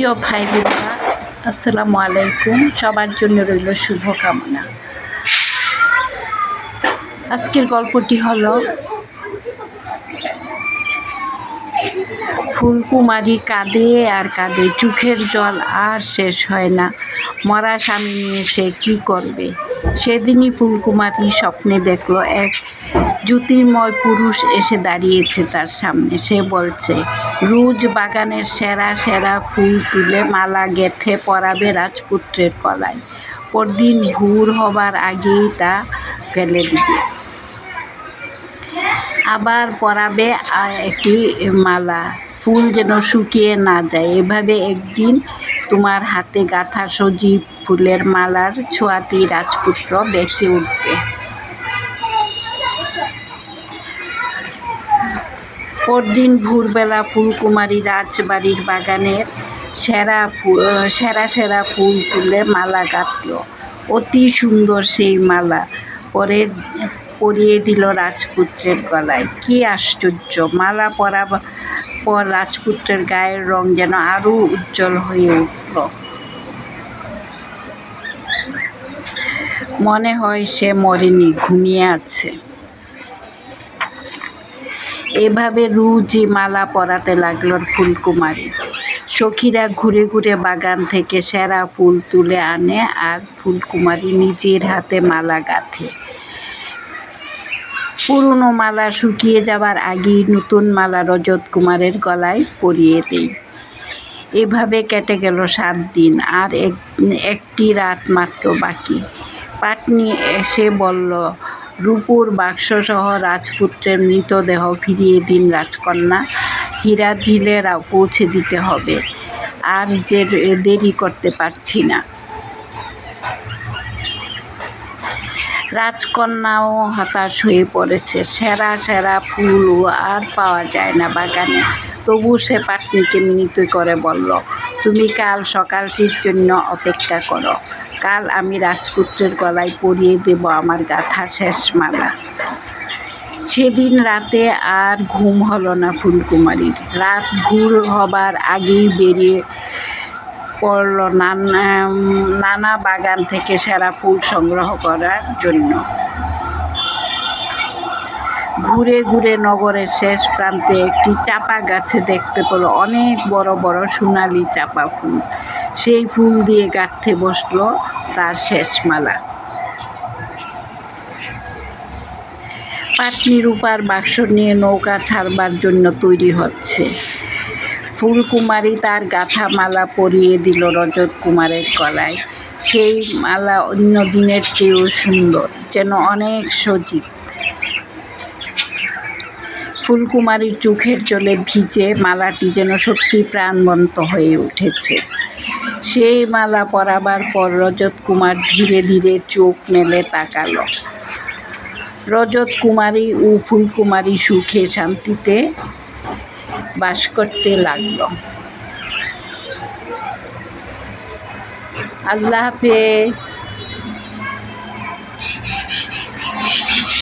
প্রিয় ভাই বোনেরা, আসসালামু আলাইকুম। সবার জন্য রইল শুভকামনা। আজকের গল্পটি হলো ফুলকুমারী কাঁদে আর কাঁদে, চোখের জল আর শেষ হয় না। মরা স্বামী নিয়ে সে কী করবে? সেদিনই ফুলকুমারী স্বপ্নে দেখল এক জ্যোতির্ময় পুরুষ এসে দাঁড়িয়েছে তার সামনে। সে বলছে রোজ বাগানের সেরা সেরা ফুল তুলে মালা গেথে পরাবে রাজপুত্রের কলায় পরদিন ভোর হবার আগেই তা ফেলে দিবে। আবার পরাবে একটি মালা। ফুল যেন শুকিয়ে না যায়। এভাবে একদিন তোমার হাতে গাঁথা সজীব ফুলের মালার ছোঁয়াতেই রাজপুত্র বেঁচে উঠবে। পরদিন ভোরবেলা ফুলকুমারী রাজবাড়ির বাগানের সেরা সেরা সেরা ফুল তুলে মালা গাঁথল। অতি সুন্দর সেই মালা। পরে পরিয়ে দিল রাজপুত্রের গলায়। কি আশ্চর্য! মালা পরা পর রাজপুত্রের গায়ের রং যেন আরও উজ্জ্বল হয়ে উঠল। মনে হয় সে মরেনি, ঘুমিয়ে আছে। এভাবে রুজি মালা পরাতে লাগল ফুলকুমারী। সখীরা ঘুরে ঘুরে বাগান থেকে সেরা ফুল তুলে আনে আর ফুলকুমারী নিজের হাতে মালা গাঁথে। পুরনো মালা শুকিয়ে যাবার আগেই নতুন মালা রজত কুমারের গলায় পরিয়ে দেই। এভাবে কেটে গেল সাত দিন আর এক একটি রাত মাত্র বাকি। পাটনি এসে বলল রূপুর বাক্সসহ রাজপুত্রের মৃতদেহ ফিরিয়ে দিন রাজকন্যা। হীরা জিলেরা পৌঁছে দিতে হবে। আর যে দেরি করতে পারছি না। রাজকন্যাও হতাশ হয়ে পড়েছে। সেরা সেরা ফুলও আর পাওয়া যায় না বাগানে। তবু সে পাটনিকে মিনিত করে বলল, তুমি কাল সকালটির জন্য অপেক্ষা করো। কাল আমি রাজপুত্রের গলায় পরিয়ে দেব আমার গাথা শেষ মালা। সেদিন রাতে আর ঘুম হলো না ফুলকুমারীর। রাত ভোর হবার আগেই বেরিয়ে পড়ল নানা নানা বাগান থেকে সেরা ফুল সংগ্রহ করার জন্য। ঘুরে ঘুরে নগরের শেষ প্রান্তে একটি চাপা গাছে দেখতে পেল অনেক বড় বড় সোনালি চাপা ফুল। সেই ফুল দিয়ে গাঁথতে বসল তার শেষ মালা পাটনি রূপার বাক্স নিয়ে নৌকা ছাড়বার জন্য তৈরি হচ্ছে। ফুলকুমারী তার গাঁথা মালা পরিয়ে দিল রজত কুমারের গলায়। সেই মালা অন্য দিনের চেয়েও সুন্দর, যেন অনেক সজীব। ফুলকুমারীর চোখের জলে ভিজে মালাটি যেন সত্যি প্রাণবন্ত হয়ে উঠেছে। সেই মালা পরাবার পর রজত কুমার ধীরে ধীরে চোখ মেলে তাকালো। রজত কুমারী ও ফুলকুমারী সুখে শান্তিতে বাস করতে লাগল। আল্লাহ হাফেজ।